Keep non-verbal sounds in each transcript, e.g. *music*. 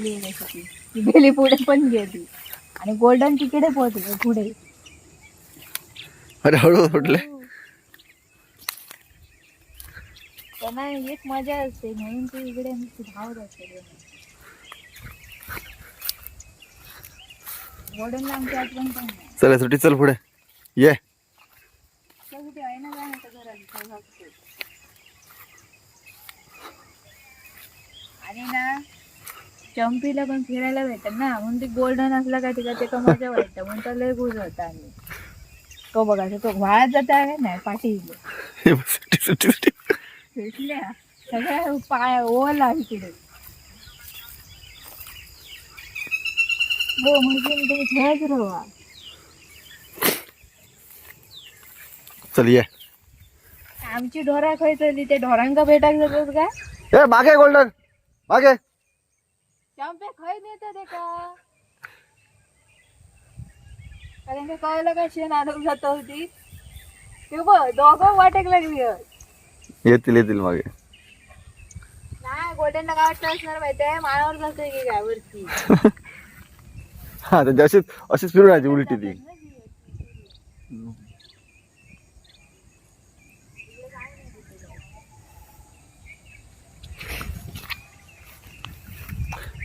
Recipe ती गेली पुढे पण गेली. आणि गोल्डन तिकडे पोहोचले पुढे. अरे हळू सुटले त्यांना एक मजा असते म्हणून ती इकडे धावत असते. गोल्डनला आमची आठवण पण नाही. चला सुटी चल पुढे. ये. आहे ना घरात. आणि ना चंपीला पण फिरायला भेटत ना. म्हणून ती गोल्डन असला का तिला ते मजा वाटतं. म्हणून तर लय गुज होता आणि तो बघा तो वाळत जाता आहे नाही पाठी भेटल्या. सगळ्या पाय ओला इकडे हो म्हणजे तुम्ही खेळत राहा चल ये. आमची ढोरा खय चली ते ढोरांका भेटाक जातात का? ए मागे गोल्डन मागे. चंपे खय नेतात ते का? कारण का कळलं का शेण आणून जात होती. ते बघ दोघं वाटेक लागली येतील येतील मागे. नाही गोल्डनला काय वाटतं असणार माहितीये माळावर जातोय की काय वरती? *laughs* हा त्यांची अशीच अशीच फिरून राहायची उलटी ती.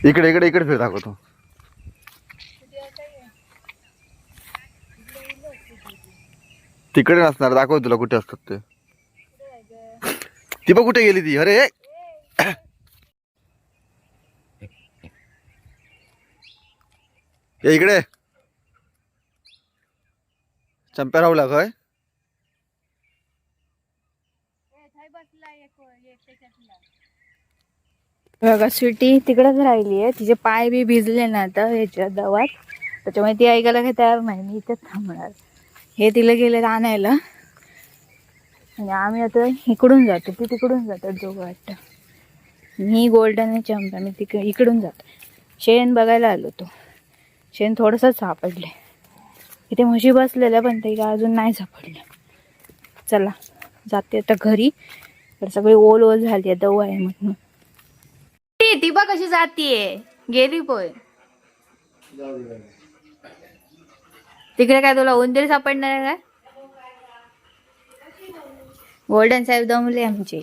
इकडे इकडे इकडे फिर दाखवतो. तिकडे नसणार दाखव तुला कुठे असतात ते. ती बघ कुठे गेली ती. अरे! ए! ये इकडे. चंप्या राहू काय बघा स्वीटी तिकडेच राहिली आहे. तिचे पाय बी भिजले ना आता ह्याच्या दवात. त्याच्यामुळे ती ऐकायला काही तयार नाही. मी इथेच थांबणार. हे तिला गेले आणायला. आणि आम्ही आता इकडून जातो. ती तिकडून जातात दोघं वाटतं. मी गोल्डन चंप. मी तिक इकडून जातो. शेण बघायला आलो तो. शेण थोडंसंच सापडले. इथे म्हशी बसलेल्या पण ते काय अजून नाही सापडले. चला जाते आता घरी. तर सगळी ओल ओल झाली आहे. दव आहे म्हणून. कशी जातीये. गेली पोय. तिकडे काय तुला उंदीर सापडणार आहे काय? गोल्डन साहेब दमले आमचे.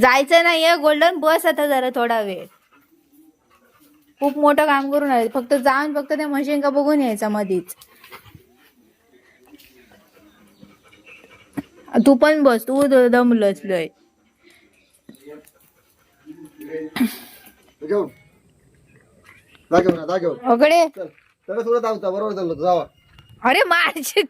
जायचं नाहीये गोल्डन बस आता जरा थोडा वेळ. खूप मोठं काम करून आले. फक्त जाऊन फक्त त्या मशीन का बघून यायचं मधीच. तू पण बस तू द- लय. घेऊन. चल. त्याला बरोबर चाललो जावा. अरे माझे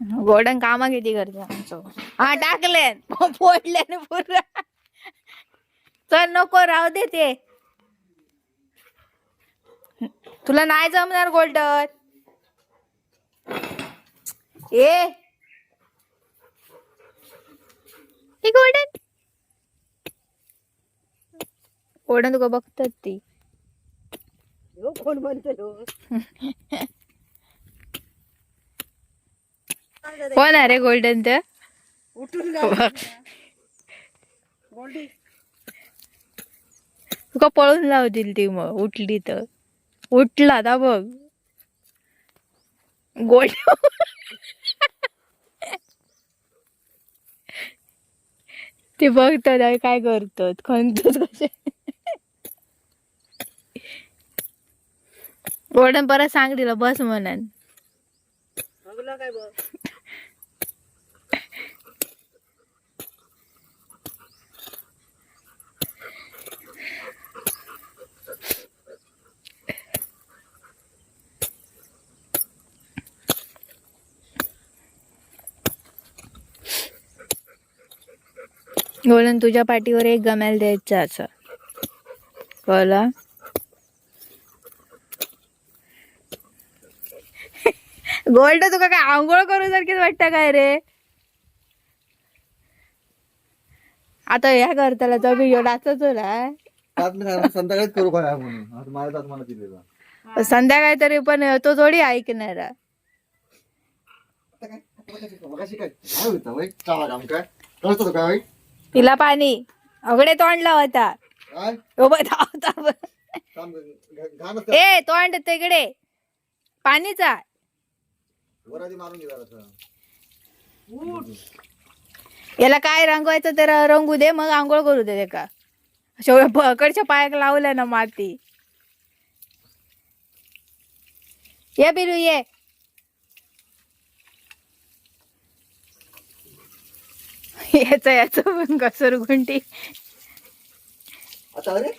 गोडन कामा किती करते आमचं. हा टाकले. फोडले पूर्ण चल नको राहू दे ते. तुला नाही जमणार गोल्डन. ए हे गोल्डन गोल्डन तुका बघतात ती कोण म्हणतो कोण आहे रे गोल्डन तर उठून तुका पळून लावतील ती मग उठली तर उठला ना बघ गोल्ड ते बघतात काय करतात? खणतात कसे गोल्डन परत सांग दिलं बस म्हणून. काय बघ. गोल्डन तुझ्या पाठीवर एक गमेल द्यायचं असं. कळला गोल्ड तुका काय आंघोळ करू सारखीच वाटतं काय रे? आता ह्या करताला तो बी डाचच होला संध्याकाळीच करू काय म्हणून? आज माझ्या मला दिलेला. संध्याकाळी तरी पण तो थोडी ऐकणार. आता काय? आता काय? पिला पाणी. अगडे ओ बघ धावता ए तोंड तिकडे. पाणीचा. वरादी मारून गेला याला काय रंगवायचं तर रंगू दे मग आंघोळ करू दे का अशा पकडच्या पायाक लावल्या ना माती. ये बिलू ये. *laughs* याच याच घसर गुंटी आता अरे?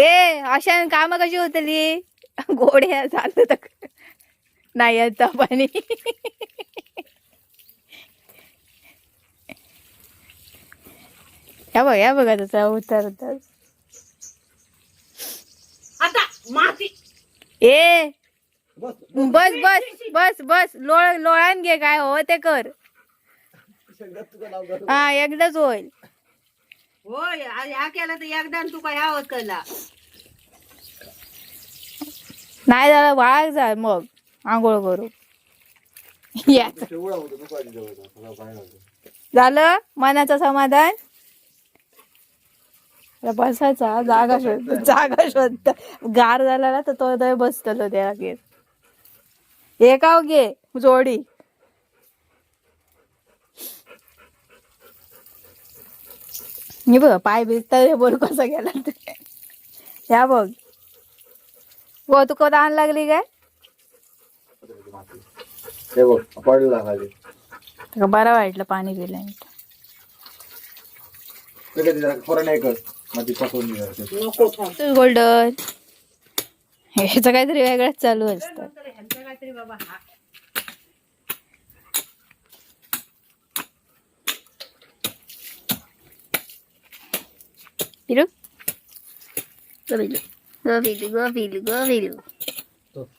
ए अशा काम कशी होतली? गोड्या झालं तर नाही आता पाणी. या बघ या बघा त्याचा उतरतात आता माती ए बस. बस बस बस बस. लोळ लोळान घे काय हो ते कर. हा एकदाच होईल. होय ह्या केला तर एकदा तुका ह्या होतला नाही झालं वाळ जा मग आंघोळ करू. याच. झालं? मनाचं समाधान? बसायचा जागा शोध जागा शोधत गार झाला ना तर तो दय बसतलो त्या घेत हे काव घे जोडी. हे बघ पाय भिजता बोल कसा गेला ते. ह्या बघ. हो तू कधी आण लागली काय? हे बघ पडला बरं वाटलं पाणी पिलं ते. गोल्डन. ह्याचं काहीतरी वेगळंच चालू असतं. ह्यांचं काहीतरी बाबा हा पिरू